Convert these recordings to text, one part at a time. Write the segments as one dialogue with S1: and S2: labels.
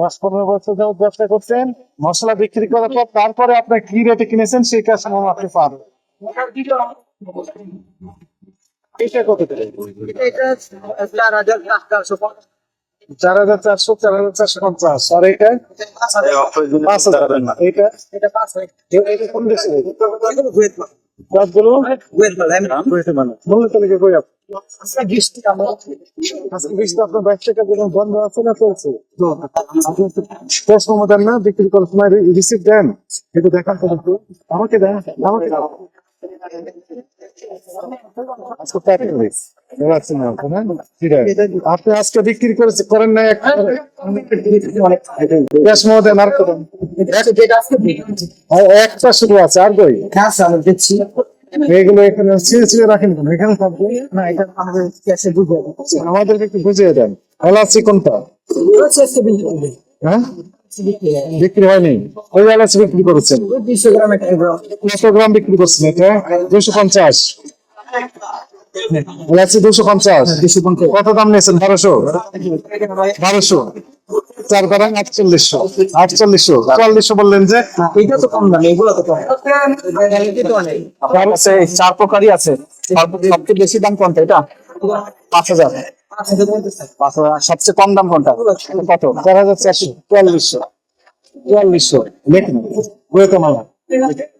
S1: দশ পনেরো বছর যাবত ব্যবসা করছেন মশলা বিক্রি করার পর তারপরে আপনি কি রেটে কিনেছেন সেই কাজ আপনি পাবেন এটা কত
S2: চার হাজার চারশো
S1: চার হাজার চারশো চার হাজার চারশো পঞ্চাশ। আর এটা? পাঁচ হাজার। এটা?
S2: এটা পাঁচ
S1: এটা কোন দেশে? গাছগুলো মানে মূল্য তালিকা কই আপনি
S2: আজকে বৃষ্টি আমরা
S1: আজকে বৃষ্টি আপনার বাইশ টাকা যখন বন্ধ আছে না চলছে? আপনি একটু মোমো দেন না বিক্রি করার সময় রিসিপ্ট দেন। একটু দেখান তো আমাকে দেন আমাকে আজকে আপনি বিক্রি করেছে করেন না ক্যাশ মোমো দেন আর করেন।
S2: যেটা আজকে বিক্রি
S1: আর একটা শুরু আছে আর কই?
S2: হ্যাঁ স্যার দিচ্ছি
S1: এগুলো এখানে ছিঁড়ে ছিঁড়ে রাখেন কেন? এখানে থাকবে
S2: না এটা আমাদের ক্যাশে বুঝে
S1: আমাদেরকে একটু বুঝিয়ে দেন। এলাচি কোনটা?
S2: বিক্রি
S1: হ্যাঁ?
S2: বিক্রি
S1: হয়নি। ওই এলাচি বিক্রি করেছেন।
S2: দুইশো গ্রাম
S1: বিক্রি করছেন এটা? দুশো পঞ্চাশ। এলাচি দুশো পঞ্চাশ।
S2: দুশো পঞ্চাশ।
S1: কত দাম নিয়েছেন? বারোশো? বারোশো। চার গ্রাম আটচল্লিশশো আটচল্লিশশো চুয়াল্লিশশো বললেন যে
S2: এটা তো কম দাম, এগুলো তো কম।
S3: আপনার চার প্রকারই আছে। সবচেয়ে বেশি দাম কোনটা এটা? পাঁচ হাজার।
S2: পাঁচ হাজার।
S3: সবচেয়ে কম দাম কোনটা? কত?
S1: চার হাজার চারশো। চুয়াল্লিশশো। চুয়াল্লিশশো। লেখুন গুয়েতমালা চারশো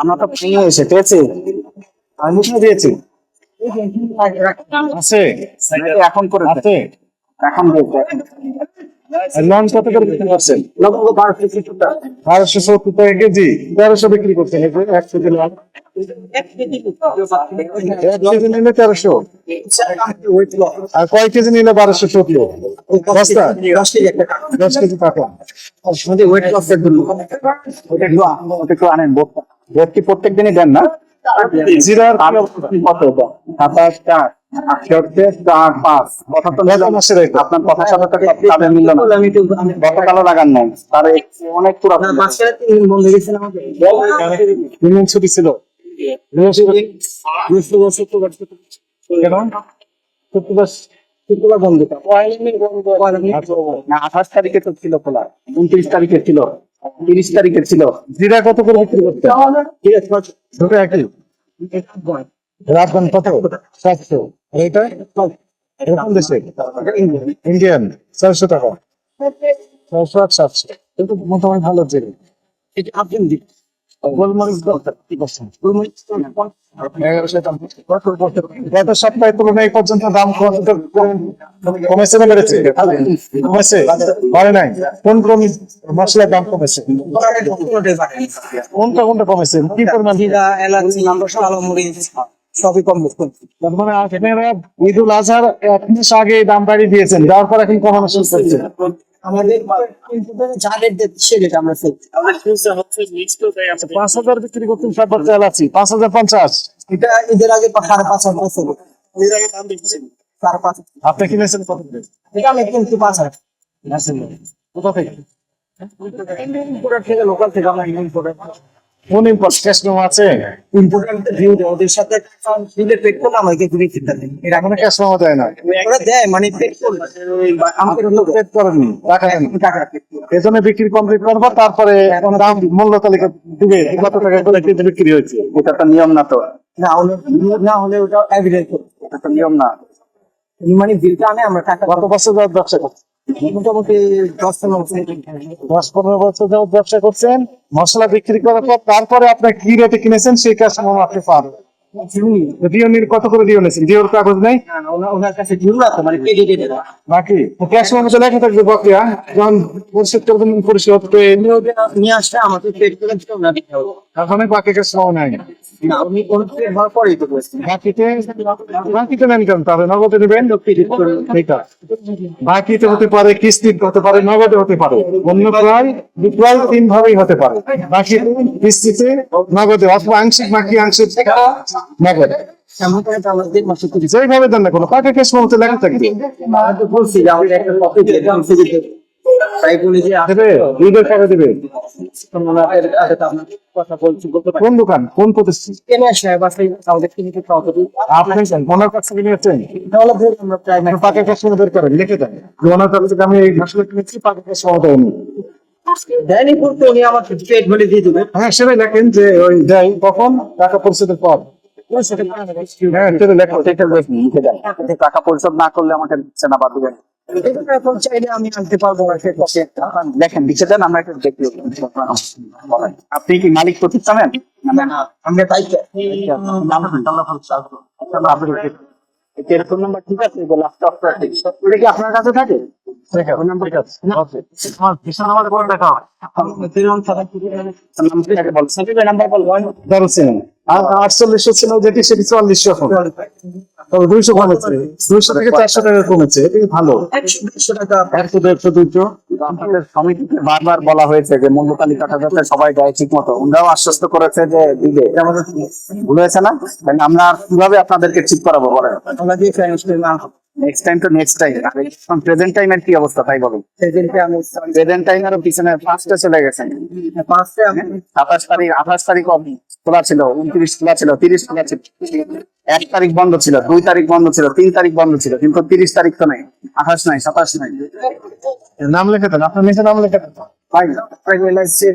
S3: আমরা তো এসে পেয়েছি।
S1: আমি দিয়েছি। আছে।
S3: এখন করে
S1: আছে।
S3: এখন বলতে
S1: লং কত করে বিক্রি করছেন?
S2: বারোশো কিছু টাকা
S1: বারোশো সত্তর টাকা কেজি। তেরোশো বিক্রি করছেন এক কেজি লং এক কেজি নিলে তেরোশো। আর কয় কেজি নিলে বারোশো সত্তর? বস্তা?
S2: দশ কেজি ওয়েট লসের জন্য
S3: ওটা একটু ওটা একটু আনেন বোর্ডটা বোর্ড কি প্রত্যেক দিনই দেন না
S1: জিরার
S3: কত আপনার কথার সাথে তাদের মিলল না। গতকালও লাগান নাই। তার অনেক
S1: ছুটি ছিল।
S3: আঠাশ তারিখে তো ছিল খোলা। উনত্রিশ তারিখে ছিল। তিরিশ তারিখে ছিল।
S1: জিরা কত করে বিক্রি করতেন কত? সাতশো। আর এটা এটা দেশে ইন্ডিয়ান চারশো টাকা। চারশো আর সাতশো। কিন্তু মোটামুটি ভালো
S2: এটা আপনি দিন
S1: গোলমরিচ দরকার কি করছেন
S2: গোলমরিচ
S1: এগারোশো দাম গত সপ্তাহের তুলনায় পর্যন্ত দাম কমেছে না বেড়েছে। কমেছে? বাড়ে নাই। কোন কোন মশলার দাম কমেছে? কোনটা কোনটা কমেছে? কি পরিমাণ?
S2: সবই কম
S1: মানে আপনারা ঈদ উল আজহার এক মাস আগে দাম বাড়িয়ে দিয়েছেন দেওয়ার পর এখন কমানো শুরু করছে
S2: আমাদের যা রেট দিচ্ছে সে আমরা ফেলছি
S1: পাঁচ হাজার বিক্রি করতেন সর্বোচ্চ এলাচি পাঁচ হাজার পঞ্চাশ।
S2: এটা ঈদের আগে সাড়ে পাঁচ হাজার ছিল। সাড়ে পাঁচ
S1: আপনি কিনেছেন কত
S2: এটা আমি কিন্তু পাঁচ হাজার।
S1: কোথা থেকে?
S2: লোকাল থেকে আমরা
S1: কোন ইম্পোর্ট ক্যাশ আছে?
S2: ইম্পোর্টার ভিউ ওদের সাথে দিলে পেট করলে আমাকে একটু বিক্রি দেয়। এটা
S1: এখনও ক্যাশ মেমো দেয় না।
S2: ওরা দেয় মানে পেট করলে আমাকে
S1: আপনি তো পেড টাকা দেন
S2: টাকা রাখে
S1: এই জন্য বিক্রি কমপ্লিট করব তারপরে দাম মূল্য তালিকা দিবে কত টাকা করে বিক্রি হয়েছে?
S3: এটা তো নিয়ম না তো।
S2: না হলে না হলে ওটা এভিডেন্স
S3: এটা তো নিয়ম না।
S2: মানে বিলটা আনে আমরা টাকা
S1: গত বছর ব্যবসা করছেন
S2: মোটামুটি দশ পনেরো
S1: দশ পনেরো বছর ব্যবসা করছেন, মশলা বিক্রি করার পর তারপরে আপনার কি রেটে কিনেছেন, সেই কাজ আপনি পাবেন দিওনির কত করে দিও নিয়েছেন দিওর কাগজ নেই?
S2: না, না, ওনার- ওনার কাছে ঝুল আছে মানে দেওয়া।
S1: বাকি? ক্যাশ মতো লেখা থাকবে বকেয়া। যখন পরিশোধ করবেন পরিশোধ করে
S2: নিয়ে আসলে আমাকে পেড করে দিতে ওনার
S1: এখন বাকি ক্যাশ পাওয়া নাই।
S2: না উনি কোন হওয়ার পরেই তো বলছেন
S1: বাকিতে বাকিতে নেন কেন? তাহলে নগদে নেবেন? ঠিক আছে। বাকিতে হতে পারে কিস্তিতে হতে পারে নগদে হতে পারে। অন্য প্রায় বিক্রয় তিন ভাবেই হতে পারে। বাকিতে কিস্তিতে নগদে অথবা আংশিক বাকি আংশিক নগদ যেইভাবে দেন না কোনো মতো লেখা থাকবে
S2: বলছি যে আমাদের একটা কপি দিয়ে দিলাম সিভিতে তাই বলি যে
S1: দেবে? ঈদের পরে দেবে?
S2: ওনাদের কাছে তো আপনার কথা বলছি বলতে পারি
S1: কোন দোকান? কোন প্রতিষ্ঠান?
S2: কেনে আসলে বাসায় আমাদের কিনে খাওয়াতে দিই
S1: আপনি ওনার কাছ থেকে নিয়েছেন?
S2: তাহলে ধরুন আমরা প্রায়
S1: এখন পাকে ক্যাশ মতো বের করেন লিখে দেন। ওনার কাছ থেকে আমি এই কিনেছি পাকে ক্যাশ মতো
S2: দেয়নি বলতে উনি আমাকে বলে দিয়ে দেবে।
S1: হ্যাঁ সেটাই লেখেন যে ওই দেয় কখন? টাকা পরিশোধের পর।
S3: টাকা পরিশোধ না করলে আমাকে দিচ্ছে না বা
S2: এটা এখন চাইলে আমি আনতে পারব না
S3: আপনার দেখেন লিখে দেন আমরা একটু দেখি। আপনি কি মালিক প্রতিষ্ঠানের
S2: না না। আমরা তাই
S3: টেলিফোন নাম্বার ঠিক আছে? এগুলো লাস্ট অফ এটা কি আপনার কাছে থাকে হয় নাম্বার বল নাম্বার বল
S1: দারুচিনি আর আটচল্লিশশো ছিল যেটি সেটি চুয়াল্লিশশো এখন। তবে দুইশো কমেছে। দুইশো থেকে চারশো টাকা কমেছে। এটি ভালো।
S2: একশো টাকা।
S1: একশো দেড়শো দুইশো।
S3: আপনাদের সমিতিতে বারবার বলা হয়েছে যে মূল্য তালিকাটা যাতে সবাই দেয় ঠিক মতো ওনারাও আশ্বস্ত করেছে যে ভুল হয়েছে না? আমরা কীভাবে আপনাদেরকে ঠিক করাবো বলেন? নেক্সট টাইম তো নেক্সট টাইম এখন প্রেজেন্ট টাইমের কি অবস্থা তাই বলুন?
S2: আমি
S3: প্রেজেন্ট টাইম আরও পিছনে ফার্স্টে চলে গেছেন
S2: আমি
S3: সাতাশ তারিখ আঠাশ তারিখ অবধি। খোলা ছিল উনত্রিশ খোলা ছিল তিরিশ খোলা ছিল। এক তারিখ বন্ধ ছিল দুই তারিখ বন্ধ ছিল তিন তারিখ বন্ধ ছিল কিন্তু তিরিশ তারিখ তো নাই আঠাশ নাই সাতাশ নাই।
S1: নাম লিখে দেন আপনার নিচে নাম লিখে
S3: তাই রিয়েলাইজের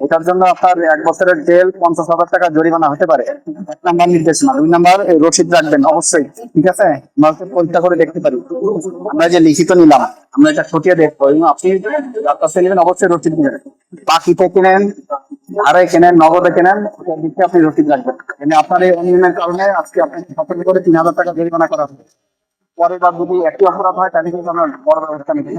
S3: এটার জন্য আপনার এক বছরের জেল পঞ্চাশ হাজার টাকা জরিমানা হতে পারে। এক নাম্বার নির্দেশনা দুই নাম্বার রসিদ রাখবেন, অবশ্যই। ঠিক আছে? মালকে পরীক্ষা করে দেখতে পারি। আমরা যে লিখিত নিলাম, আমরা এটা খতিয়ে দেখব এবং আপনি যার কাছে নেবেন, অবশ্যই রসিদ নেবেন বাকিতে কেনেন আরে কেনেন, নগদে কেনেন দিকে আপনি রসিদ রাখবেন। মানে আপনার এই অনিয়মের কারণে আজকে আপনাকে সতর্ক করে তিন হাজার টাকা জরিমানা করা হবে পরের বার যদি একটি অপরাধ হয়, তাহলে কিন্তু আমরা বড় ব্যবস্থা নিতে